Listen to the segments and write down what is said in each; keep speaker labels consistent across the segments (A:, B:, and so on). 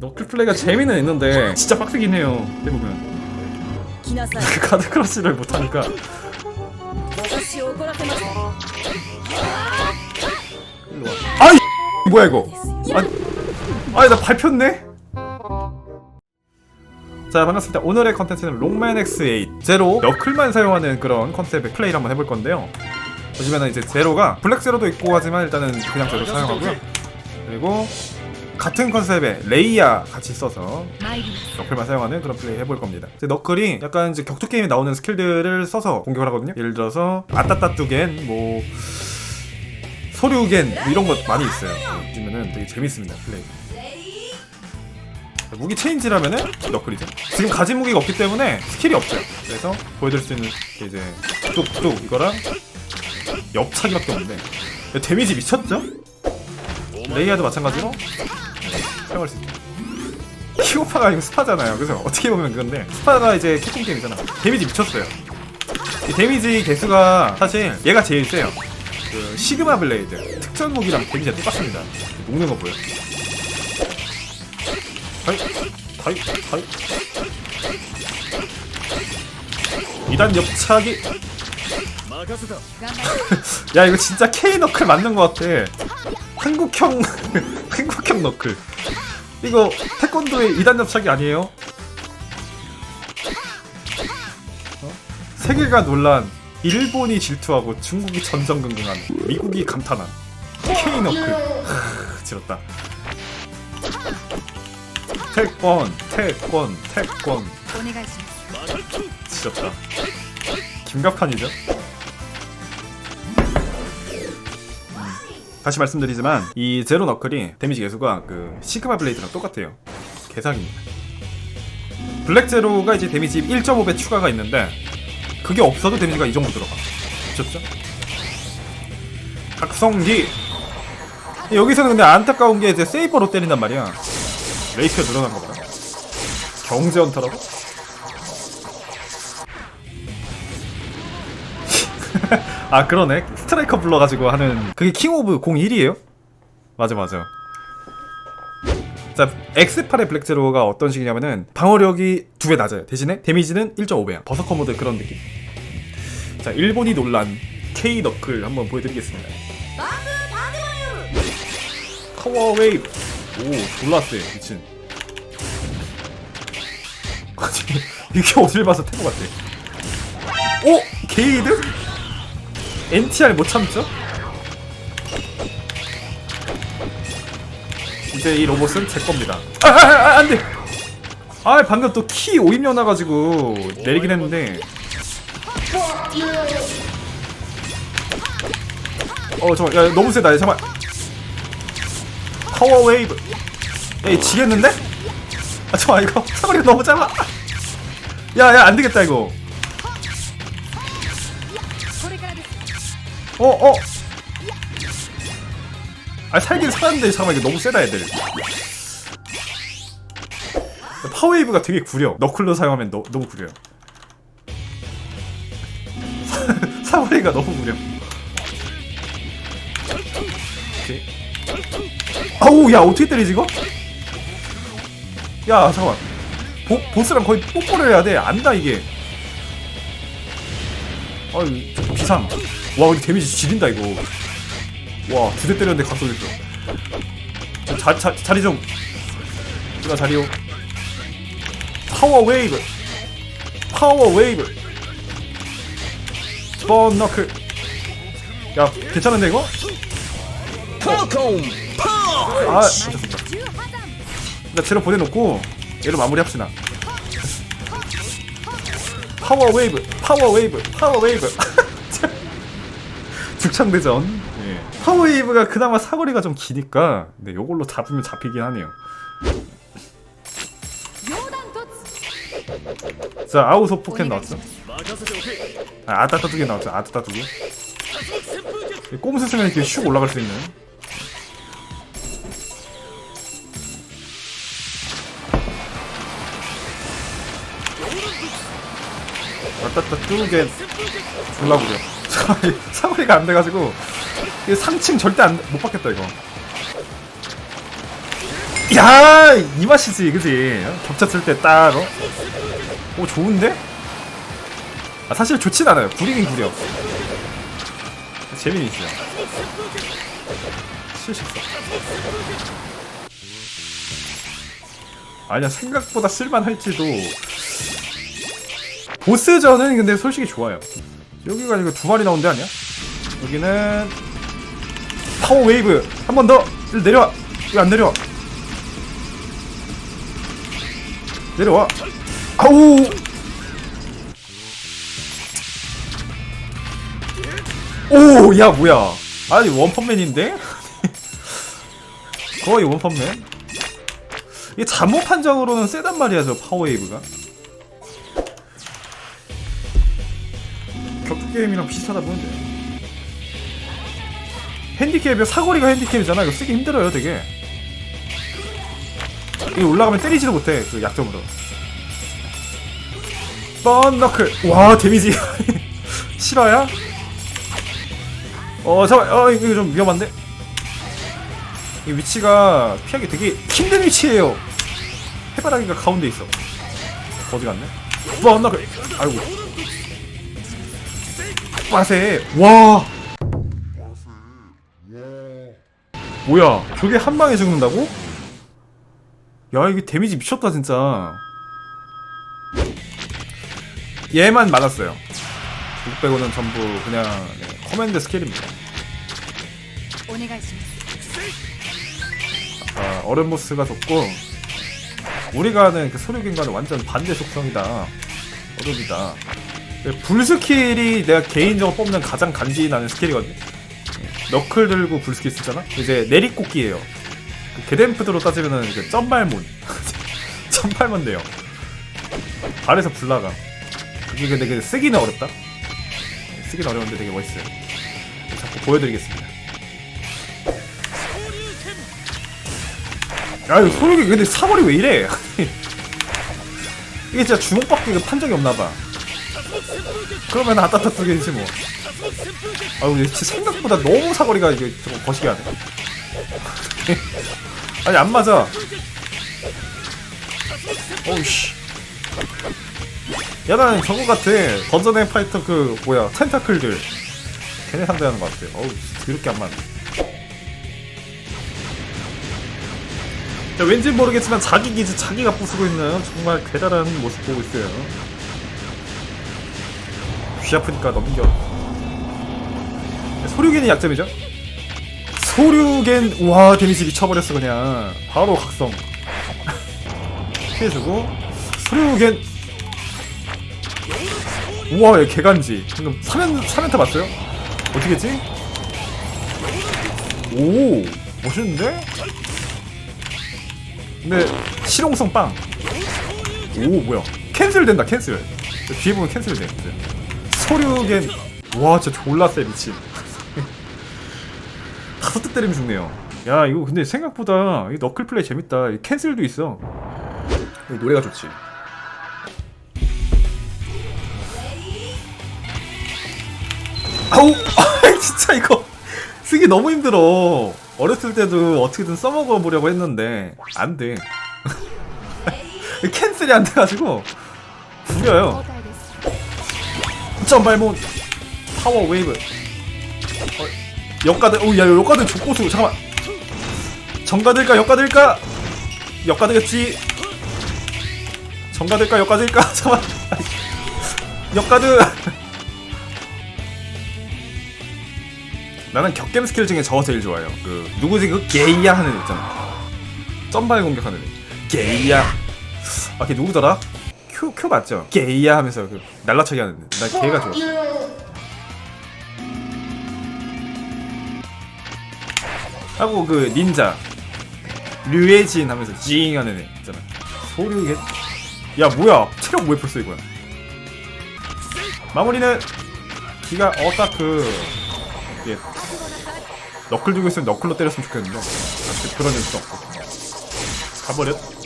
A: 너클 플레이가 재미는 있는데 진짜 빡세긴 해요.
B: 대부분
A: 카드 크러쉬를 못하니까. 아이 뭐야 이거? 아나 밟혔네. 자 반갑습니다. 오늘의 컨텐츠는 롱맨 X8 제로 너클만 사용하는 그런 컨셉의 플레이를 한번 해볼 건데요. 보시면은 이제 제로가 블랙 제로도 있고 하지만 일단은 그냥 제로 사용하고요. 그리고 같은 컨셉의 레이아 같이 써서 너클만 사용하는 그런 플레이 해볼 겁니다. 이제 너클이 약간 이제 격투 게임에 나오는 스킬들을 써서 공격을 하거든요. 예를 들어서 아따따뚜겐 뭐 소류겐 뭐 이런 것 많이 있어요. 요즘에는 되게 재밌습니다 플레이. 무기 체인지라면은 너클이죠. 지금 가진 무기가 없기 때문에 스킬이 없죠. 그래서 보여드릴 수 있는 게 이제 뚝뚝 이거랑 옆차기밖에 없는데 데미지 미쳤죠? 레이아도 마찬가지로 사용할 수 있다. 키오파가 이거 스파잖아요. 그래서 어떻게 보면 그런데 스파가 이제 캐팅 게임이잖아. 데미지 미쳤어요. 이 데미지 개수가 사실 얘가 제일 세요. 그 시그마 블레이드 특전 무기랑 데미지가 똑같습니다. 녹는 거 보여? 하이 하이 하이 2단 옆차기 야 이거 진짜 K 너클 맞는 것 같아 한국형 한국형 너클 이거 태권도의 2단 접착이 아니에요? 어? 세계가 논란 일본이 질투하고 중국이 전전긍긍한 미국이 감탄한 케이너클 하... 지렸다 태권 태권 태권 지렸다 김갑판이죠? 다시 말씀드리지만 이 제로 너클이 데미지 개수가 그 시그마 블레이드랑 똑같아요. 개사기입니다. 블랙 제로가 이제 데미지 1.5배 추가가 있는데 그게 없어도 데미지가 이 정도 들어가. 미쳤죠? 각성기 여기서는 근데 안타까운 게 이제 세이버로 때린단 말이야. 레이스가 늘어난 거 봐요. 경제 헌터라고? 아 그러네. 스트라이커 불러가지고 하는. 그게 킹 오브 01이에요? 맞아 맞아. 자 X8의 블랙제로가 어떤 식이냐면은 방어력이 두 배 낮아요. 대신에 데미지는 1.5배야. 버서커 모드 그런 느낌. 자 일본이 논란 K 너클 한번 보여드리겠습니다. 파워 웨이브. 오 졸라 세 미친. 이게 어딜 봐서 태고 같아? 오 게이드? NTR 못 참죠? 이제 이 로봇은 제 겁니다. 아, 아, 아, 안 돼! 아, 방금 또 키 오입 넣어가지고 내리긴 했는데. 어, 잠깐, 야, 너무 세다, 야, 잠깐. 파워 웨이브. 야, 이 지겠는데? 아, 잠깐, 이거 사거리가 너무 짧아. 야, 야, 안 되겠다, 이거. 어, 어. 아, 살긴 살았는데, 잠깐만, 이거 너무 세다, 애들. 파워웨이브가 되게 구려. 너클로 사용하면 너, 너무 구려요. 사거리가 너무 구려. 오케이. 아우, 야, 어떻게 때리지, 이거? 야, 잠깐만. 보, 보스랑 거의 뽀뽀를 해야 돼. 안다, 이게. 아유, 좀 비상. 와 근데 데미지 지린다 이거. 와 두 대 때렸는데 각도 됐죠 자, 자, 자리 좀. 누가 자리요 파워 웨이브. 파워 웨이브. 번너클. 야 괜찮은데 이거? 아, 아 좋습니다. 일단 쟤를 보내놓고 얘를 마무리합시다. 파워 웨이브 파워 웨이브 파워 웨이브. 죽창대전. 예. 파워웨이브가 그나마 사거리가 좀 기니까 근데 요걸로 잡으면 잡히긴 하네요. 자 아우소 포켓 나왔죠. 아, 아따따뚜기 나왔죠. 아따따뚜기. 꼼수 쓰면 이렇게 슉 올라갈 수 있는. 아따따두개 졸라 구려. 사거리가 안 돼가지고 이게 상층 절대 안, 못 받겠다 이거. 야, 이 맛이지, 그지? 어? 겹쳤을 때 딱, 어? 오, 좋은데? 아, 사실 좋진 않아요. 구리긴 구려. 재미는 있어요. 74. 아니야, 생각보다 쓸만할지도. 보스전은 근데 솔직히 좋아요. 여기가 이거 두 마리 나온 데 아니야? 여기는 파워 웨이브. 한 번 더. 내려와. 왜 안 내려와. 내려와. 아우! 오 야 뭐야. 아니 원펀맨인데? 거의 원펀맨. 이게 잠못 판정으로는 세단 말이야 저 파워웨이브가 격투 게임이랑 비슷하다 보면 돼 핸디캡이 사거리가 핸디캡이잖아. 이거 쓰기 힘들어요 되게. 이 올라가면 때리지도 못해 그 약점으로. 뻔너클. 와 데미지. 실화야? 어 잠깐 어 이거 좀 위험한데? 이 위치가 피하기 되게 힘든 위치예요. 해바라기가 가운데 있어. 어디 갔네. 뻔너클. 아이고 빠세 와. 뭐야 저게 한 방에 죽는다고? 야 이게 데미지 미쳤다 진짜. 얘만 맞았어요. 600원은 전부 그냥 네, 커맨드 스킬입니다. 아, 얼음 보스가 좋고 우리가 하는 그 소류긴과는 완전 반대 속성이다. 얼음이다 불 스킬이 내가 개인적으로 뽑는 가장 간지나는 스킬이거든 너클 들고 불 스킬 쓰잖아? 이제 내리꽂기예요. 그 게덴프드로 따지면은 그 점발문 점발문 돼요. 발에서 불 나가. 그게 근데 그 쓰기는 어렵다? 쓰기는 어려운데 되게 멋있어요. 자꾸 보여드리겠습니다. 야 이거 소력이 근데 사거리 왜 이래? 이게 진짜 주먹밖에 그 판정이 없나봐 그러면 아따따 뜨개지 뭐. 근데 진짜 생각보다 너무 사거리가 이게 저거 거시기 하네. 아니 안 맞아. 어우씨. 야 나는 저거 같아. 던전의 파이터 그 뭐야 텐타클들. 걔네 상대하는 것 같아 어우 이렇게 안 맞네. 자, 왠지 모르겠지만 자기 기지 자기가 부수고 있는 정말 대단한 모습 보고 있어요. 귀 아프니까 넘겨. 소류겐이 약점이죠? 소류겐 와 데미지 미쳐버렸어 그냥 바로 각성 피해주고 소류겐 우와 얘 개간지 방금 3연, 3연타 봤어요? 어떻게 했지? 오 멋있는데? 근데 실용성 빵. 오 뭐야? 캔슬 된다 캔슬. 뒤에 보면 캔슬 돼. 소류겐 와 진짜 졸라 세 미친. 다섯 대 때리면 죽네요. 야 이거 근데 생각보다 이 너클 플레이 재밌다. 이 캔슬도 있어. 이 노래가 좋지. 아우 진짜 이거 쓰기 너무 힘들어. 어렸을 때도 어떻게든 써먹어 보려고 했는데 안 돼. 캔슬이 안 돼가지고 구려요. 거점 발몬 뭐, 파워 웨이브. 어, 역가들 오야 역가들 족고수 잠깐만. 정가들까 역가들까? 역가들겠지. 정가들까 역가들까? 잠깐만. 역가들. 나는 격겜 스킬 중에 저거 제일 좋아요. 그 누구지? 그 게이야 하는 애 있잖아. 점발 공격하는 애. 게이야. 아걔 누구더라? 큐, 큐 맞죠? 게이야 하면서 그 날라차기 하는 애. 나 걔가 좋아. 하고 그 닌자 류에진 하면서 징 하는 애 있잖아. 소류겐. 야 뭐야? 체력 왜 벌써 이거야? 마무리는 기가 어딱그 예. 너클 들고 있으면 너클로 때렸으면 좋겠는데 그런 일도 없고 가버렸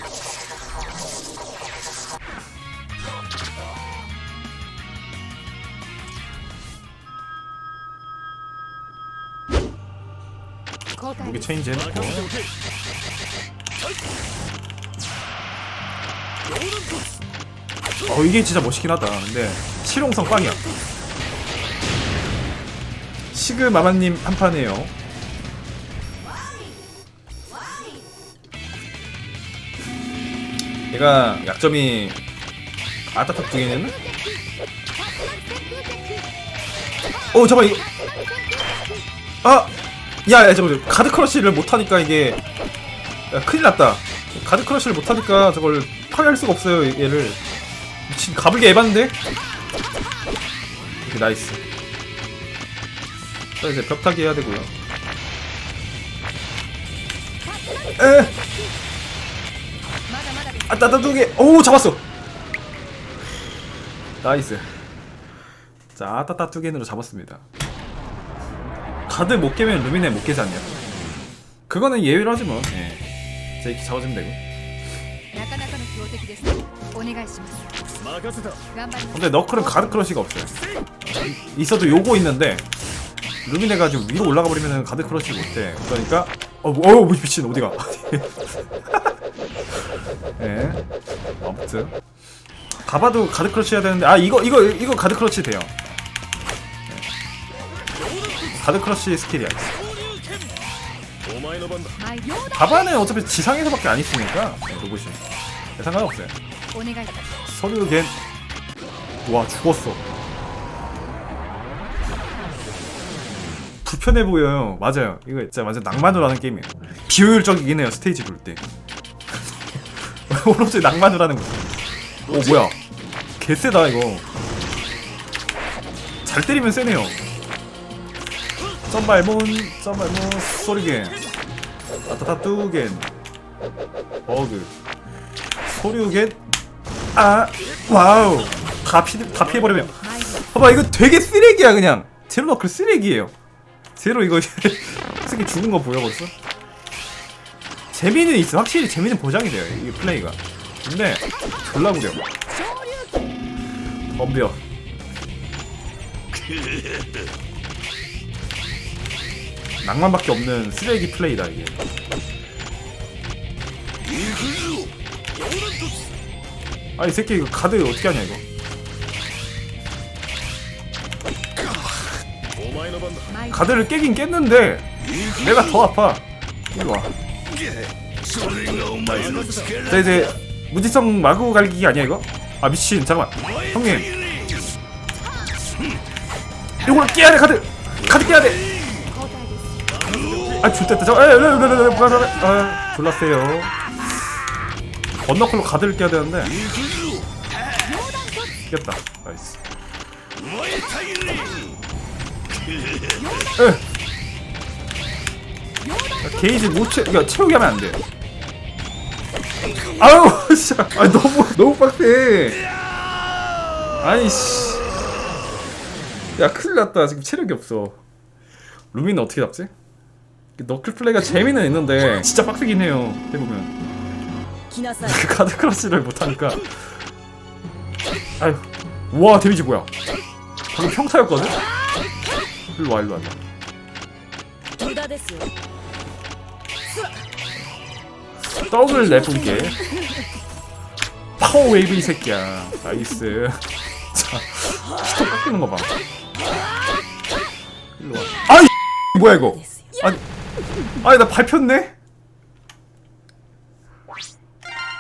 A: 체인지 해놓고. 어 이게 진짜 멋있긴 하다. 근데 실용성 빵이야. 시그마마님 한 판이에요. 얘가 약점이 두 개는? 오 잠깐 이거. 아! 야, 야, 저거, 가드 크러쉬를 못하니까 이게. 야, 큰일 났다. 가드 크러쉬를 못하니까 저걸 파괴할 수가 없어요, 얘를. 미친, 가불게 해봤는데? 이렇게 나이스. 자, 이제 벽타기 해야 되고요. 에! 아, 따따두개! 오, 잡았어! 나이스. 자, 따따 두 개로 잡았습니다. 가드 못 깨면 루미네 못 깨지 않냐? 그거는 예외로 하지 뭐. 예. 자, 이렇게 잡아주면 되고.
B: なかなかの強敵ですお願いします
C: 任せた
B: 頑張ります
A: 근데 너클은 가드 크러쉬가 없어요. 있어도 요거 있는데, 루미네가 지금 위로 올라가 버리면 가드 크러쉬 못해. 그러니까, 어, 뭐, 어우, 미친, 어디가. 예. 아무튼. 가봐도 가드 크러쉬 해야 되는데, 아, 이거, 이거, 이거 가드 크러쉬 돼요. 가드 크러쉬 스킬이야. 답안에 어차피 지상에서밖에 안 있으니까 로봇이 네, 상관없어요. 서류 겐. 와 죽었어. 불편해 보여요. 맞아요. 이거 진짜 완전 낭만으로 하는 게임이에요. 비효율적이긴 해요. 스테이지 볼때 오로지 낭만으로 하는 거지. 오 어, 뭐야? 개쎄다 이거. 잘 때리면 세네요. 선발문 선발문 소리겐. 아타타뚜겐. 버그. 소리겐. 아 와우. 다, 피, 다 피해버리면. 봐봐 이거 되게 쓰레기야 그냥. 제로 너클 그 쓰레기예요. 제로 이거 쓰레기 죽은 거 보여 벌써? 재미는 있어. 확실히 재미는 보장이 돼요 이 플레이가. 근데 졸라 구려. 덤벼. 낭만밖에 없는 쓰레기 플레이다 이게. 아이 새끼 이거 가드 어떻게 하냐 이거? 가드를 깨긴 깼는데 내가 더 아파. 이리 와. 자 이제 무지성 마구 갈기기 아니야 이거? 아 미친. 잠깐만. 형님. 이걸 깨야 돼 카드! 카드 깨야 돼! 아 줄됐다 저 에이 아 졸랐어요 건너클로 가드를 깨야 되는데 깼다 나이스 에 게이지 못채 야, 채우게 하면 안돼 아우 진짜 아 너무 너무 빡세 아니 씨야 큰일 났다 지금 체력이 없어 루미는 어떻게 잡지? 그 너클 플레이가 재미는 있는데 진짜 빡세긴 해요 해보면 그 카드 크러쉬를 못하니까. 아유 와 데미지 뭐야? 방금 평타였거든? 일로와 일로와. 떡을 내뿜게. 파워웨이브 이 새끼야. 나이스. 자 스톱 깎이는 거봐. 일로와. 아이 뭐야 이거? 아니 아니 나 밟혔네?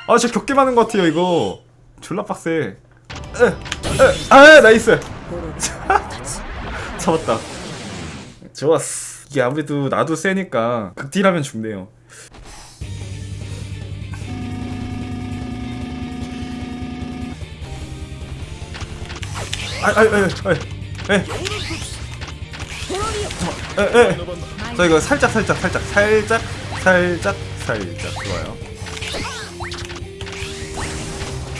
A: 아 진짜 겪게 많은 것 같아요 이거. 졸라 빡세. 에, 아 나이스. 잡았다. 좋았어. 이게 아무래도 나도 세니까 극딜하면 죽네요. 아아아아아. 에에. 저 이거 살짝 살짝 살짝 살짝 살짝 살짝 좋아요.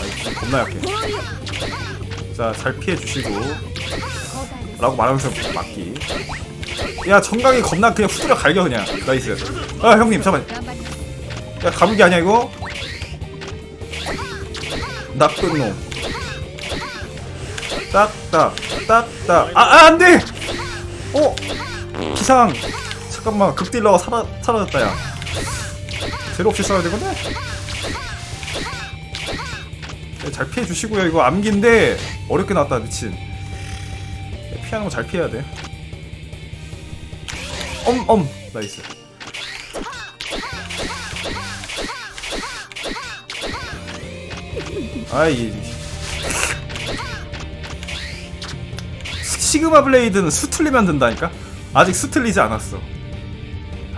A: 아이 겁나 약해. 자잘 피해주시고. 라고 말하면서 막기. 야 정강이 겁나 그냥 후드려 갈겨 그냥. 나이스. 아 형님 잠깐 야 가불기 아니야 이거? 나쁜 놈 딱딱 딱딱. 아, 아 안돼! 어! 기상. 잠깐만 극딜러가 사라, 사라졌다 야 제로 없이 써야 되거든 네, 잘 피해 주시고요. 이거 암기인데 어렵게 나왔다 미친. 네, 피하는 거 잘 피해야 돼. 엄, 엄, 나이스. 아이. 시그마 블레이드는 수 틀리면 된다니까? 아직 수 틀리지 않았어.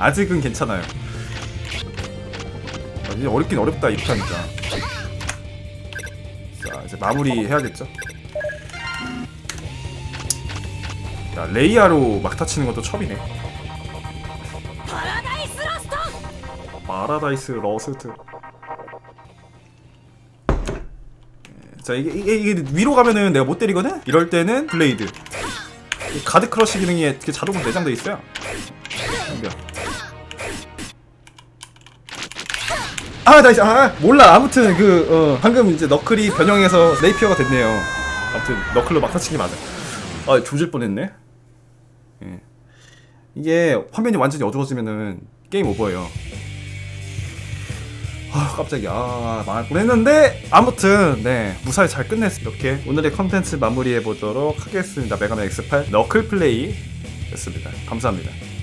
A: 아직은 괜찮아요. 아, 이제 어렵긴 어렵다 이 판이니까. 자 이제 마무리 해야겠죠? 야 레이아로 막타 치는 것도 첩이네. 파라다이스 러스트. 자 이게, 이게, 이게, 위로 가면은 내가 못 때리거든? 이럴 때는 블레이드. 가드 크러쉬 기능이 자동으로 내장돼 있어요. 아 나이스 아 몰라 아무튼 그 어, 방금 이제 너클이 변형해서 레이피어가 됐네요. 아무튼 너클로 막타 치기 맞아. 아 조질 뻔 했네. 예. 이게 화면이 완전히 어두워지면은 게임 오버예요. 아 깜짝이야 아, 망할 뻔 했는데 아무튼 네 무사히 잘 끝냈어 이렇게 오늘의 컨텐츠 마무리해 보도록 하겠습니다 메가맨 X8 너클 플레이 였습니다 감사합니다 아 이게